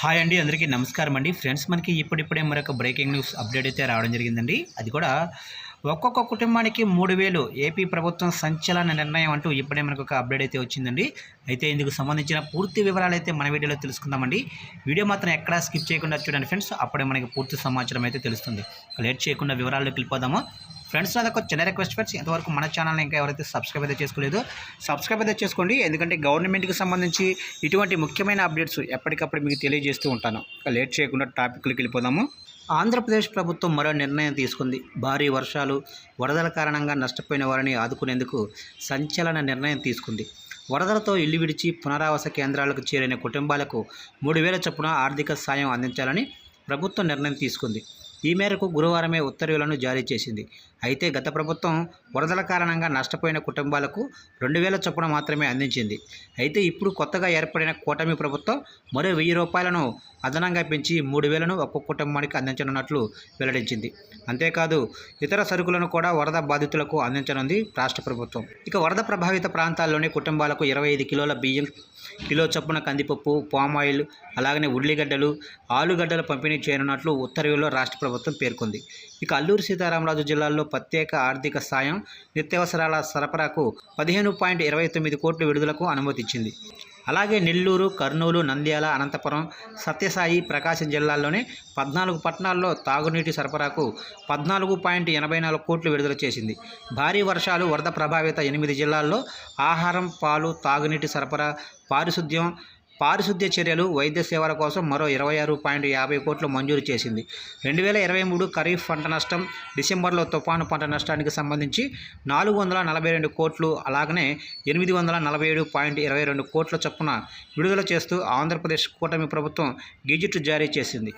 Hi అండి అందరికీ నమస్కారం అండి. ఫ్రెండ్స్ మనకి ఇప్పుడిప్పుడే మరొక బ్రేకింగ్ న్యూస్ అప్డేట్ అయితే రావడం జరిగిందండి. అది కూడా ఒక్కొక్క కుటుంబానికి మూడు వేలు ఏపీ ప్రభుత్వం సంచలన నిర్ణయం అంటూ ఇప్పుడే మనకు ఒక అప్డేట్ అయితే వచ్చిందండి. అయితే ఇందుకు సంబంధించిన పూర్తి వివరాలు అయితే మన వీడియోలో తెలుసుకుందామండి. వీడియో మాత్రం ఎక్కడా స్కిప్ చేయకుండా చూడండి ఫ్రెండ్స్. అప్పుడే మనకి పూర్తి సమాచారం అయితే తెలుస్తుంది. లేట్ చేయకుండా వివరాల్లోకి వెళ్ళిపోదామా? ఫ్రెండ్స్ నాది ఒక చిన్న రిక్వెస్ట్ ఫ్రెండ్స్ ఇంతవరకు మన ఛానల్ని ఇంకా ఎవరైతే సబ్స్క్రైబ్ అయితే చేసుకోలేదు సబ్స్క్రైబ్ అయితే చేసుకోండి. ఎందుకంటే గవర్నమెంట్కి సంబంధించి ఇటువంటి ముఖ్యమైన అప్డేట్స్ ఎప్పటికప్పుడు మీకు తెలియజేస్తూ ఉంటాను. లేట్ చేయకుండా టాపిక్లకి వెళ్ళిపోదాము. ఆంధ్రప్రదేశ్ ప్రభుత్వం మరో నిర్ణయం తీసుకుంది. భారీ వర్షాలు వరదల కారణంగా నష్టపోయిన వారిని ఆదుకునేందుకు సంచలన నిర్ణయం తీసుకుంది. వరదలతో ఇల్లు విడిచి పునరావాస కేంద్రాలకు చేరిన కుటుంబాలకు మూడు వేల చొప్పున ఆర్థిక సాయం అందించాలని ప్రభుత్వం నిర్ణయం తీసుకుంది. ఈ మేరకు గురువారమే ఉత్తర్వులను జారీ చేసింది. అయితే గత ప్రభుత్వం వరదల కారణంగా నష్టపోయిన కుటుంబాలకు రెండు వేల చొప్పున మాత్రమే అందించింది. అయితే ఇప్పుడు కొత్తగా ఏర్పడిన కూటమి ప్రభుత్వం మరో వెయ్యి రూపాయలను అదనంగా పెంచి మూడు వేలను ఒక్కొక్క కుటుంబానికి అందించనున్నట్లు వెల్లడించింది. అంతేకాదు ఇతర సరుకులను కూడా వరద బాధితులకు అందించనుంది రాష్ట్ర ప్రభుత్వం. ఇక వరద ప్రభావిత ప్రాంతాల్లోని కుటుంబాలకు ఇరవై ఐదు కిలోల బియ్యం కిలో చొప్పున కందిపప్పు పామాయిల్ అలాగనే ఉల్లిగడ్డలు ఆలుగడ్డలు పంపిణీ చేయనున్నట్లు ఉత్తర్వుల్లో రాష్ట్ర ప్రభుత్వం ప్రభుత్వం పేర్కొంది. ఇక అల్లూరు సీతారామరాజు జిల్లాలో ప్రత్యేక ఆర్థిక సాయం నిత్యావసరాల సరఫరాకు పదిహేను పాయింట్ ఇరవై తొమ్మిది కోట్ల విడుదలకు అనుమతిచ్చింది. అలాగే నెల్లూరు కర్నూలు నంద్యాల అనంతపురం సత్యసాయి ప్రకాశం జిల్లాల్లోనే పద్నాలుగు పట్టణాల్లో తాగునీటి సరఫరాకు పద్నాలుగు పాయింట్ ఎనభై నాలుగు కోట్లు విడుదల చేసింది. భారీ వర్షాలు వరద ప్రభావిత ఎనిమిది జిల్లాల్లో ఆహారం పాలు తాగునీటి సరఫరా పారిశుద్ధ్యం పారిశుద్ధ్య చర్యలు వైద్య సేవల కోసం మరో ఇరవై ఆరు పాయింట్ యాభై కోట్లు మంజూరు చేసింది. రెండు వేల ఇరవై మూడు ఖరీఫ్ పంట నష్టం డిసెంబర్లో తుఫాను పంట నష్టానికి సంబంధించి నాలుగు వందల నలభై రెండు కోట్లు అలాగనే ఎనిమిది వందల నలభై ఏడు పాయింట్ ఇరవై రెండు కోట్ల చొప్పున విడుదల చేస్తూ ఆంధ్రప్రదేశ్ కూటమి ప్రభుత్వం గెజిట్ జారీ చేసింది.